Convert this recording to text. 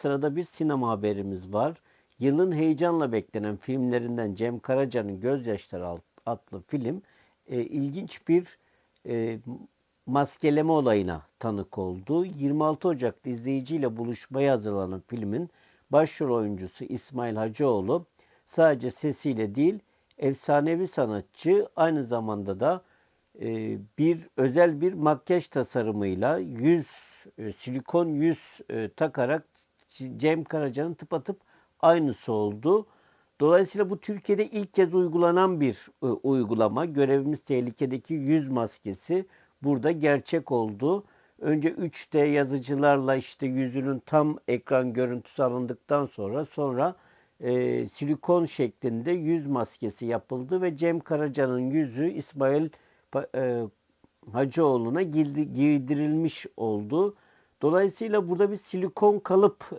sırada bir sinema haberimiz var. Yılın heyecanla beklenen filmlerinden Cem Karaca'nın Gözyaşları adlı film e, ilginç bir e, maskeleme olayına tanık oldu. 26 Ocak'ta izleyiciyle buluşmaya hazırlanan filmin başrol oyuncusu İsmail Hacıoğlu sadece sesiyle değil efsanevi sanatçı aynı zamanda da e, bir özel bir makyaj tasarımıyla yüz e, silikon yüz e, takarak Cem Karaca'nın tıpatıp aynısı oldu. Dolayısıyla bu Türkiye'de ilk kez uygulanan bir e, uygulama. Görevimiz tehlikedeki yüz maskesi burada gerçek oldu. Önce 3D yazıcılarla işte yüzünün tam ekran görüntüsü alındıktan sonra sonra e, silikon şeklinde yüz maskesi yapıldı ve Cem Karaca'nın yüzü İsmail e, Hacıoğlu'na giydi- giydirilmiş oldu. Dolayısıyla burada bir silikon kalıp